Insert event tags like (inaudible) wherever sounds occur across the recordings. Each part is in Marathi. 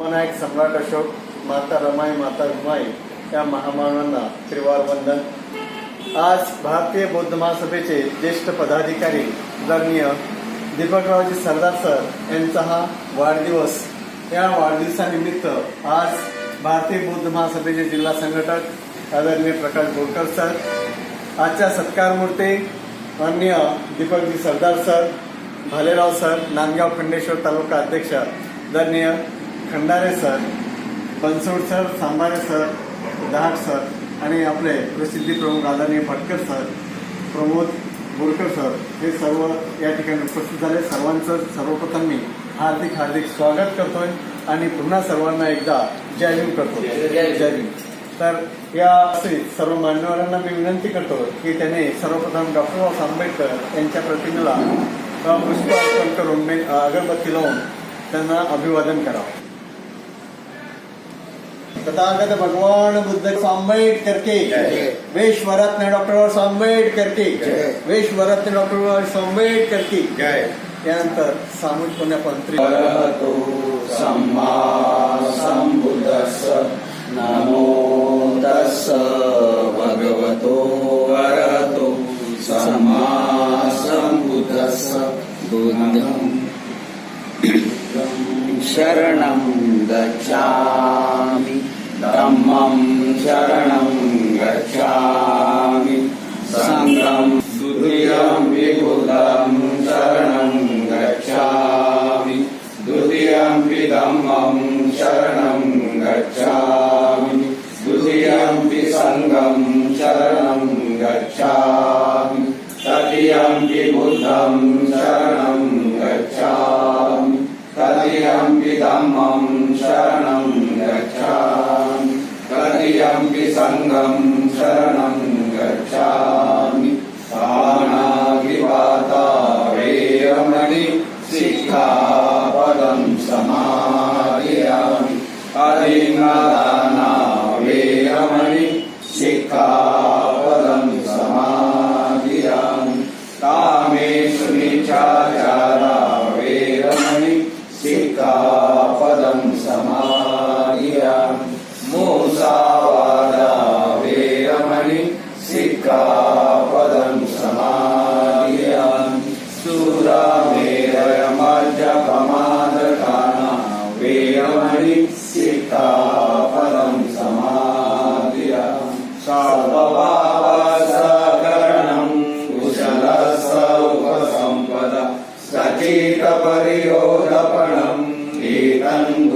लोकनायक सम्राट अशोक माता रमाई माता रुमाई या महामानवांना त्रिवार वंदन आज भारतीय बौद्ध महासभेचे ज्येष्ठ पदाधिकारी आदरणीय दीपकरावजी सरदार सर यांचा हा वाढदिवस. या वाढदिवसानिमित्त आज भारतीय बौद्ध महासभेचे जिल्हा संघटक आदरणीय प्रकाश बोरकर सर आजच्या सत्कारमूर्ते अन्य दीपकजी सरदार सर भालेराव सर नांदगाव खंडेश्वर तालुका अध्यक्ष आदरणीय Khandare sir Bansod sir Sambare sir Dahat sir आणि आपले प्रसिद्धी प्रमुख आदरणीय भटकर सर प्रमोद बोरकर सर हे सर्व या ठिकाणी उपस्थित झाले. सर्वांचं सर्वप्रथम मी हार्दिक हार्दिक स्वागत करतोय आणि पुन्हा सर्वांना एकदा जय भीम करतो जय भीम. तर या असे सर्व मान्यवरांना मी विनंती करतो की त्याने सर्वप्रथम डॉक्टर बाबासाहेब आंबेडकर यांच्या प्रतिमेला पुष्प अर्पण करून अगरबत्ती लावून त्यांना अभिवादन करावं. तथागत भगवान बुद्ध आंबेडकर के जय. विश्वरत्न डॉक्टर बाबासाहेब आंबेडकर के जय. विश्वरत्न डॉक्टर बाबासाहेब आंबेडकर की त्यानंतर सामूहिकपणे आपण त्रि- वरतो सम्मा सम्बुद्धस्स नमो तस्स भगवतो वरतो सम्मा सम्बुद्धस्स बुद्धं शरणं गच्छामि। धम्मं शरणं गच्छामि। सङ्गं द्वितीयं विबुधं शरणं गच्छामि। द्वितीयं विधम्मं शरणं गच्छामि। द्वितीयं विसङ्गं शरणं गच्छामि। तृतीयं विबुद्धं तृतीयं विसङ्गं शरणं गच्छामि। पाणागिपाता वेरमणि सिक्खापदं समादयामि। अधिङ्गादाना वेरमणि सिक्खापदं सचेतपरियोधपणम् एतं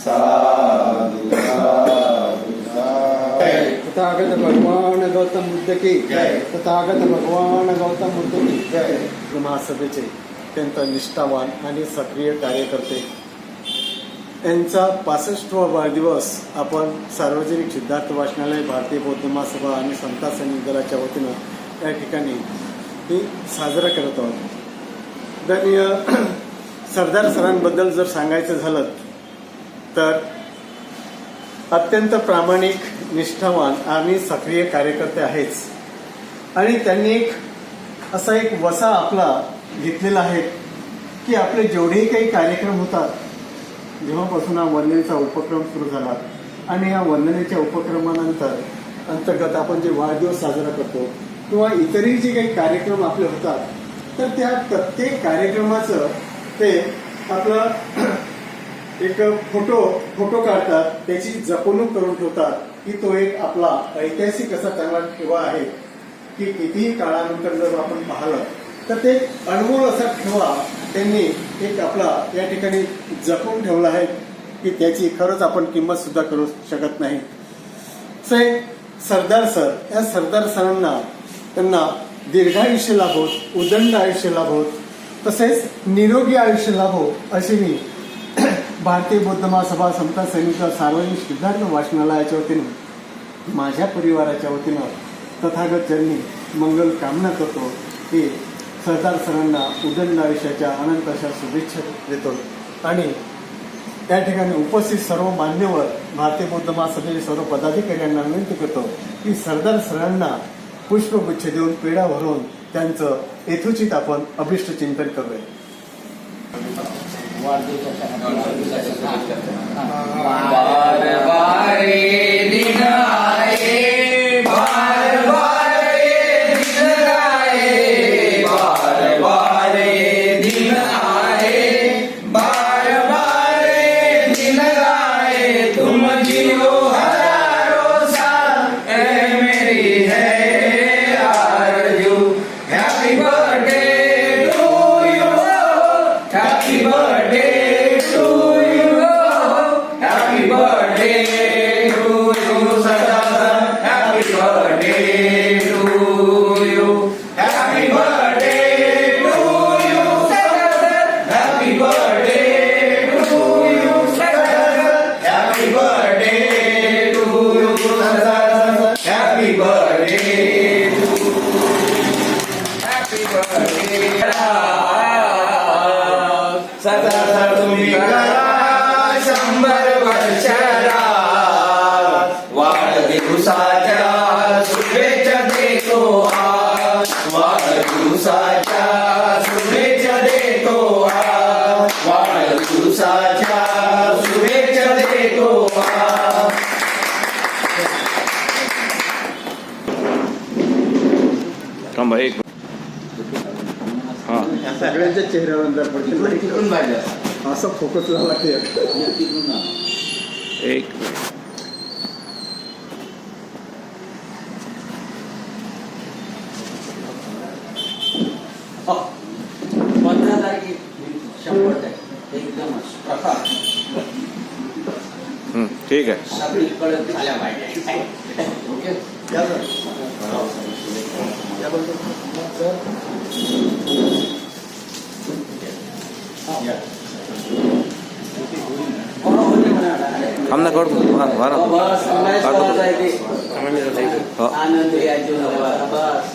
साधु तथागत भगवान गौतम बुद्ध की जय. तथागत भगवान गौतम बुद्ध की जय। महासभेचे अत्यंत निष्ठावान आणि सक्रिय कार्यकर्ते। यांचा पासष्टवा वाढदिवस आपण सार्वजनिक सिद्धार्थ वाचनालय भारतीय बौद्ध महासभा आणि समता सैनिक दलाच्या वतीनं या ठिकाणी ते साजरा करत आहोत. आदरणीय सरदार सरांबद्दल जर सांगायचं झालं तर अत्यंत प्रामाणिक निष्ठावान आणि सक्रिय कार्यकर्ते आहेच. आणि त्यांनी एक असा एक वसा आपला घेतलेला आहे की आपले जेवढेही काही कार्यक्रम होतात जेव्हापासून हा वंदनेचा उपक्रम सुरू झाला आणि या वंदनेच्या उपक्रमानंतर अंतर्गत आपण जे वाढदिवस साजरा करतो किंवा इतरही जे काही कार्यक्रम आपले होतात तर त्या प्रत्येक कार्यक्रमाचं ते आपलं (clears throat) एक फोटो फोटो काढतात त्याची जपणूक करून ठेवतात. की तो एक आपला ऐतिहासिक असा चांगला ठेवा आहे. की कितीही काळानंतर जर आपण पाहिलं तर ते अनमोल असा ठेवा त्यांनी एक आपला या ठिकाणी जपून ठेवला आहे की त्याची खरंच आपण किंमत सुद्धा करू शकत नाही. सरदार सर या सरदार सरांना त्यांना दीर्घायुष्य लाभोत उदंड आयुष्य लाभोत तसेच निरोगी आयुष्य लाभो अशी मी (clears throat) भारतीय बौद्ध महासभा समता सैनिका सार्वजनिक सिद्धार्थ वाचनालयाच्या वतीनं माझ्या परिवाराच्या वतीनं तथागत चरणी मंगल कामना करतो की सरदार सरांना उदंड आयुष्याच्या अनंत अशा शुभेच्छा देतो. आणि त्या ठिकाणी उपस्थित सर्व मान्यवर भारतीय बौद्ध महासभेचे सर्व पदाधिकाऱ्यांना विनंती करतो की सरदार सरांना पुष्पगुच्छ देऊन पेढा भरून त्यांचं यथोचित आपण अभिष्ट चिंतन करूया. वाढदिवसाच्या Take. थांबा एक हा. सगळ्यांच्या चेहऱ्यावर असं फोकस लावा ते एक पंधरा तारीख शंभर टक्के हं, ठीक आहे. सगळी कळत झाल्या पाहिजे ओके कोण होते म्हणा थांब ना काढतो हा, बारा. बस संन्यास काढतो. करायचा आहे ते. हो. आनंद या जीवनात बस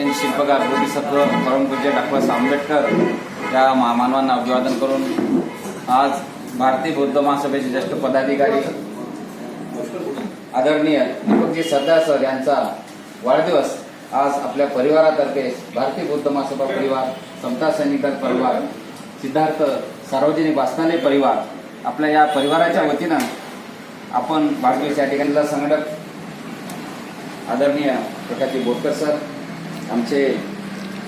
रहे शिल्पकार बोधिसत्व परमपूज्य डॉक्टर आंबेडकर या महामानवांना अभिवादन करून आज भारतीय बौद्ध महासभेचे ज्येष्ठ पदाधिकारी आदरणीय दीपकजी सरदार सर यांचा वाढदिवस आज आपल्या परिवारातर्फे भारतीय बौद्ध महासभा परिवार समता सैनिक परिवार सिद्धार्थ सार्वजनिक वाचनालय परिवार आपल्या या परिवाराच्या वतीनं आपण वाढदिवस या ठिकाणीला संघटक आदरणीय प्रकाशजी बोरकर सर आमचे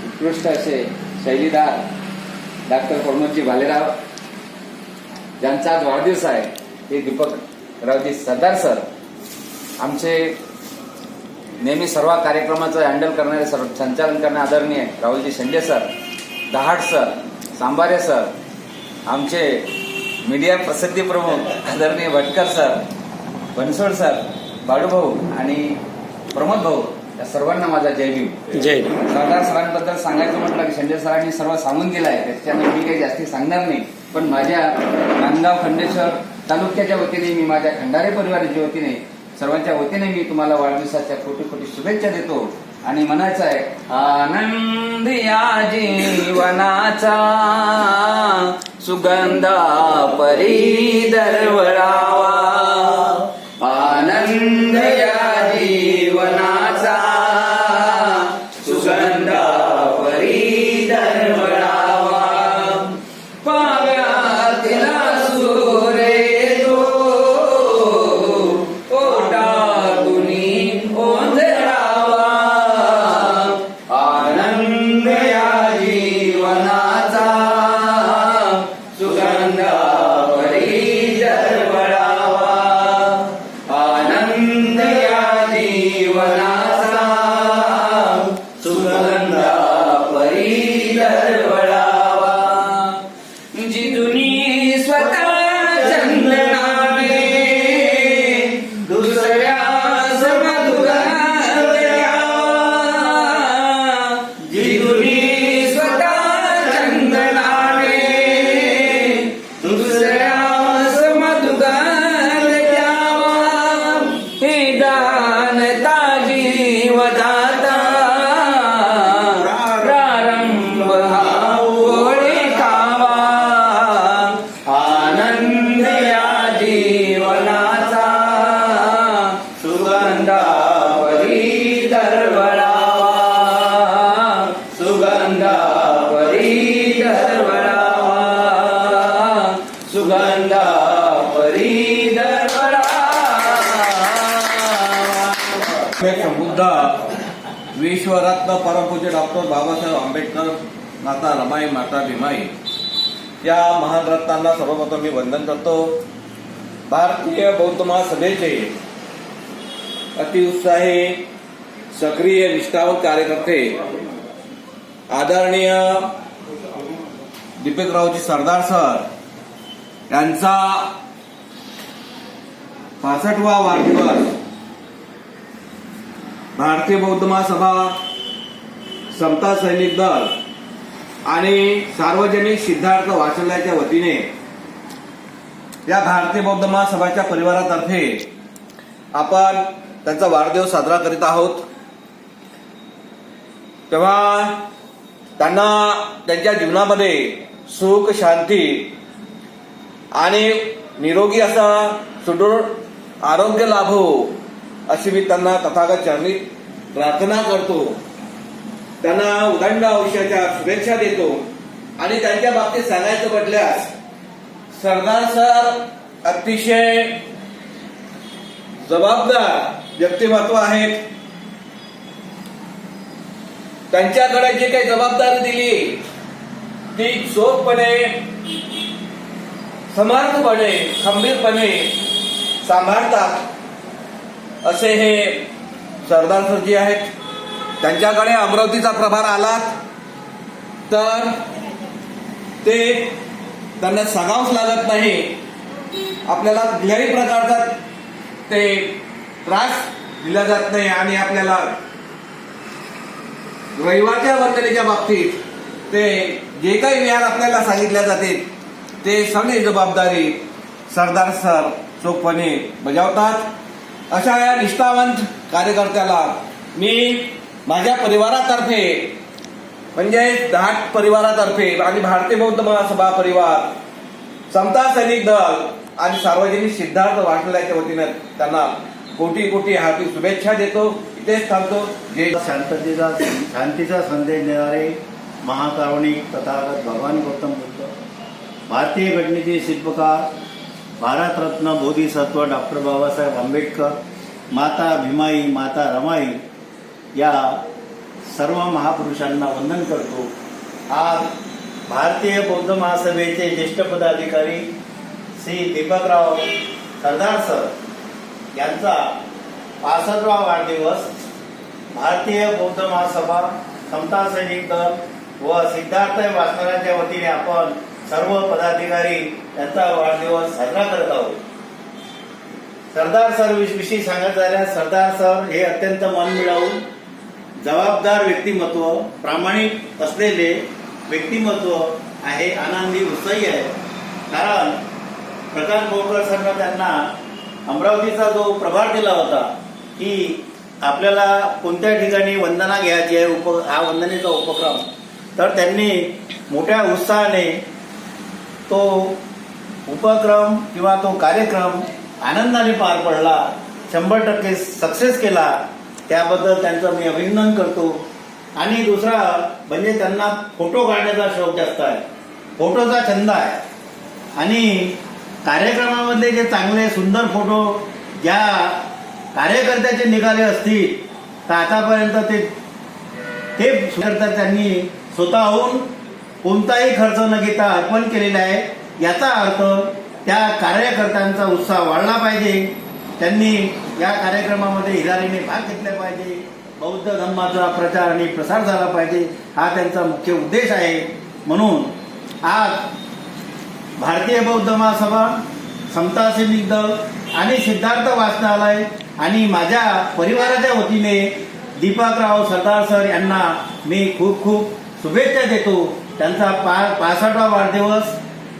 उत्कृष्ट असे शैलीदार डॉक्टर प्रमोदजी भालेराव ज्यांचा आज वाढदिवस आहे ते दीपक रावजी सरदार सर आमचे नेहमी सर्व कार्यक्रमाचं हँडल करणारे सर्व संचालन करणारे आदरणीय Rahulji Shende sir Dahad sir Sambare sir आमचे मीडिया प्रसिद्धी प्रमुख आदरणीय भटकर सर बनसोड सर बाळूभाऊ आणि प्रमोद भाऊ सर्वांना माझा जय भीम. जय सरदार सरांबद्दल सांगायचं म्हटलं की संजय सरांनी सर्व सांगून दिलं आहे. त्याच्यानं मी काही जास्ती सांगणार नाही. पण माझ्या नांदगाव खंडेश्वर तालुक्याच्या वतीने मी माझ्या खंडारे परिवाराच्या वतीने सर्वांच्या वतीने मी तुम्हाला वाढदिवसाच्या कोटी कोटी शुभेच्छा देतो. आणि म्हणायचं आहे आनंद या जीवनाचा सुगंधा परी दरवळावा आनंद या जीवनाचा दरवळावा विश्वरत्न परमपूज्य डॉक्टर बाबासाहेब आंबेडकर माता रमाई माता भीमाई. या महान रत्नांना सर्वप्रथम मी वंदन करतो. भारतीय बौद्ध महासभेचे अतिउत्साही सक्रिय निष्ठावंत कार्यकर्ते आदरणीय दीपकरावजी सरदार सर यांचा पासष्टवा वाढदिवस भारतीय बौद्ध महासभा समता सैनिक दल आणि सार्वजनिक सिद्धार्थ वाचनालयाच्या वतीने या भारतीय बौद्ध महासभाच्या परिवारातर्फे आपण त्यांचा वाढदिवस साजरा करीत आहोत. तेव्हा त्यांना त्यांच्या जीवनामध्ये सुख शांती आणि निरोगी असा सुदृढ आरोग्य लाभो अशी मी त्यांना तथागत चरणी प्रार्थना करतो. त्यांना उदंड आयुष्याच्या शुभेच्छा देतो. आणि त्यांच्या बाबतीत सांगायचं म्हटल्यास सरदार सर अतिशय जबाबदार व्यक्तिमत्व आहेत. त्यांच्याकडे जी काही जबाबदारी दिली ती चोखपणे समर्थपणे खंबीरपणे सांभाळतात. असे हे सरदार सरजी आहेत. त्यांच्याकडे अमरावतीचा प्रभार आला तर ते त्यांना सांगावंच लागत नाही. आपल्याला कुठल्याही प्रकारचा ते त्रास दिला जात नाही आणि आपल्याला रविवारच्या वर्तनेच्या बाबतीत ते जे काही विहार आपल्याला सांगितल्या जाते ते सगळी जबाबदारी सरदार सर चोखपणे बजावतात. अशा या निष्ठावंत कार्यकर्त्याला मी माझ्या परिवारातर्फे म्हणजे धाट परिवारातर्फे आणि भारतीय बौद्ध महासभा परिवार समता सैनिक दल आणि सार्वजनिक सिद्धार्थ वाचनालयाच्या वतीने त्यांना कोटी कोटी हार्दिक शुभेच्छा देतो. इथेच थांबतो. जे शांततेचा शांतीचा संदेश देणारे महाकारुणिक तथागत भगवान गौतम बुद्ध भारतीय घटनेचे शिल्पकार भारतरत्न बोधिसत्व डॉक्टर बाबासाहेब आंबेडकर माता भीमाई माता रमाई या सर्व महापुरुषांना वंदन करतो. आज भारतीय बौद्ध महासभेचे ज्येष्ठ पदाधिकारी श्री दीपकराव सरदार सर यांचा पासष्टवा वाढदिवस भारतीय बौद्ध महासभा समता सैनिक दल व सिद्धार्थ वाचनाच्या वतीने आपण सर्व पदाधिकारी त्यांचा वाढदिवस साजरा करत आहोत. सरदार सर विषयी सांगत झाल्यास सरदार सर हे अत्यंत मन मिळवून जबाबदार व्यक्तिमत्व प्रामाणिक असलेले व्यक्तिमत्व आहे आनंदी उत्साही आहे. कारण प्रकाश बोरकर सरनं त्यांना अमरावतीचा जो प्रभार दिला होता की आपल्याला कोणत्या ठिकाणी वंदना घ्यायची आहे उप हा वंदनेचा उपक्रम तर त्यांनी मोठ्या उत्साहाने तो उपक्रम किंवा तो कार्यक्रम आनंदाने पार पडला शंभर टक्के सक्सेस केला त्याबद्दल त्यांचं मी अभिनंदन करतो. आणि दुसरा म्हणजे त्यांना फोटो काढण्याचा शौक जास्त आहे. फोटोचा छंद आहे. आणि कार्यक्रमामध्ये जे चांगले सुंदर फोटो ज्या कार्यकर्त्याचे निघाले असतील तर आतापर्यंत ते ते त्यांनी स्वतःहून कोणताही खर्च न घेता अर्पण केलेला आहे याचा अर्थ त्या कार्यकर्त्यांचा उत्साह वाढला पाहिजे. त्यांनी या कार्यक्रमामध्ये हिरारीने भाग घेतला पाहिजे. बौद्ध धर्माचा प्रचार आणि प्रसार झाला पाहिजे. हा त्यांचा मुख्य उद्देश आहे. म्हणून आज भारतीय बौद्ध महासभा समता दल आणि सिद्धार्थ वाचनालय आणि माझ्या परिवाराच्या वतीने दीपकराव सरदार सर यांना मी खूप खूप शुभेच्छा देतो. त्यांचा पा पासष्टवा वाढदिवस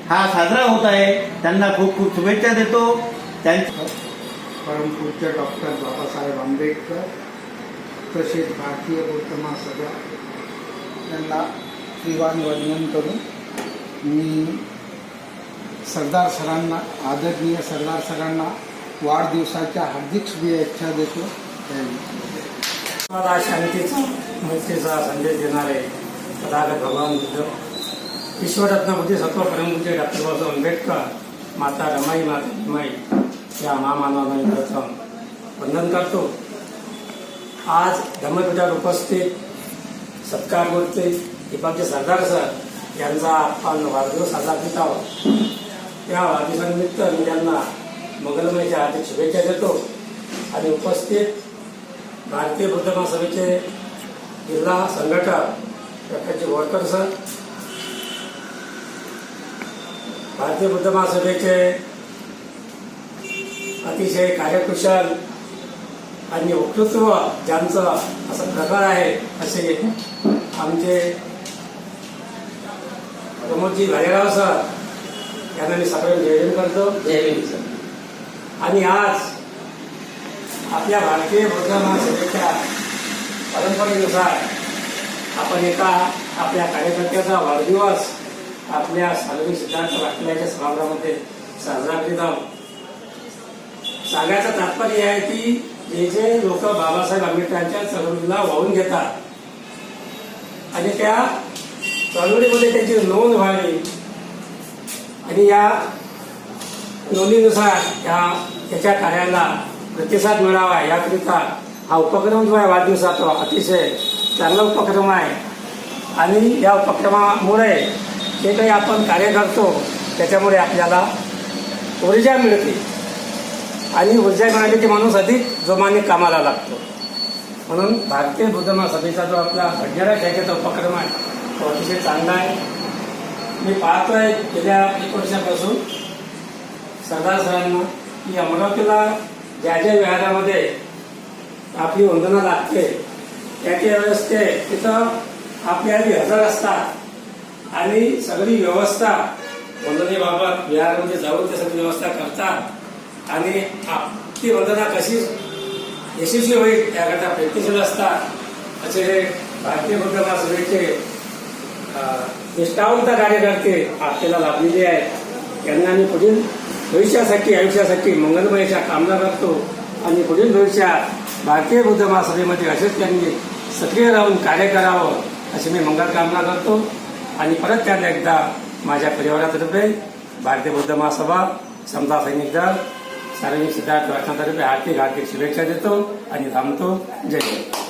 हा साजरा होत आहे. त्यांना खूप खूप शुभेच्छा देतो. त्यांच्या परमपूज्य डॉक्टर बाबासाहेब आंबेडकर तसेच भारतीय बौद्ध महासभा. यांना दिवाण वंदन करून मी सरदार सरांना आदरणीय सरदार सरांना वाढदिवसाच्या हार्दिक शुभेच्छा देतो. मला शांतीचा मैत्रीचा संदेश देणारे तथागत भगवान बुद्ध विश्वरत्न बुद्धिसत्व परमपूज्य डॉक्टर बाबासाहेब आंबेडकर माता रमाई माता भीमाई या महामानवांना मी प्रथम वंदन करतो. आज धम्मपीठात उपस्थित सत्कार करते दीपाचे सरदार सर यांचा आपण वाढदिवस साजरा करीत आहोत. त्या वाढदिवसानिमित्त मी त्यांना मंगलमयच्या हार्दिक शुभेच्छा देतो. आणि उपस्थित भारतीय बुद्ध महासभेचे जिल्हा संघटक प्रकाशजी गोडकर सर भारतीय बुद्ध महासभेचे अतिशय कार्यकुशल आणि वक्तृत्व ज्यांचं असं प्रकार आहे असे आमचे प्रमोदजी भालेराव सर यांना मी सगळ्यांना जयजन करतो. जय भीम सर. आणि आज आपल्या भारतीय बौद्ध महासभेच्या परंपरेनुसार आपण एका आपल्या कार्यकर्त्याचा वाढदिवस आपल्या सार्वजनिक सिद्धांत वाटल्याच्या सभागृहामध्ये साजरा करीत आहोत. सांगायचं तात्पर्य आहे की जे जे लोक बाबासाहेब आंबेडकरांच्या चळवळीला वाहून घेतात आणि त्या चळवळीमध्ये त्याची नोंद व्हावी आणि या नोंदीनुसार या त्याच्या कार्याला प्रतिसाद मिळावा याकरिता हा उपक्रम जो आहे वाढदिवसाचा अतिशय चांगला उपक्रम आहे. आणि या उपक्रमामुळे जे काही आपण कार्य करतो त्याच्यामुळे आपल्याला ऊर्जा मिळते. आणि ऊर्जा मिळाली की माणूस अधिक जोमाने कामाला लागतो. म्हणून भारतीय बुद्ध महासभेचा जो आपला घडणारा शाखेचा उपक्रम आहे तो अतिशय चांगला आहे. मी पाहतोय गेल्या एक वर्षापासून सरदार सरांना की अमरावतीला ज्या ज्या विहारामध्ये आपली वंदना लागते त्याच्या वेळेस ते तिथं आपल्या आधी हजर असतात. आणि सगळी व्यवस्था वंदनेबाबत विहारमध्ये जाऊन ते सगळी व्यवस्था करतात. आणि ती वंदना कशी यशस्वी होईल याकरता प्रयत्नशील असतात. असे हे भारतीय बुद्ध सभेचे निष्ठावंत कार्यकर्ते आपल्याला लाभलेले आहेत. त्यांना मी पुढील भविष्यासाठी आयुष्यासाठी मंगलमयच्या कामना करतो. आणि पुढील भविष्यात भारतीय बुद्ध महासभेमध्ये असेच त्यांनी सक्रिय राहून कार्य करावं अशी मी मंगल कामना करतो. आणि परत त्यांना एकदा माझ्या परिवारातर्फे भारतीय बौद्ध महासभा समता सैनिक दल सार्वजनिक सिद्धार्थ वाचनातर्फे हार्दिक हार्दिक शुभेच्छा देतो आणि थांबतो. जय जय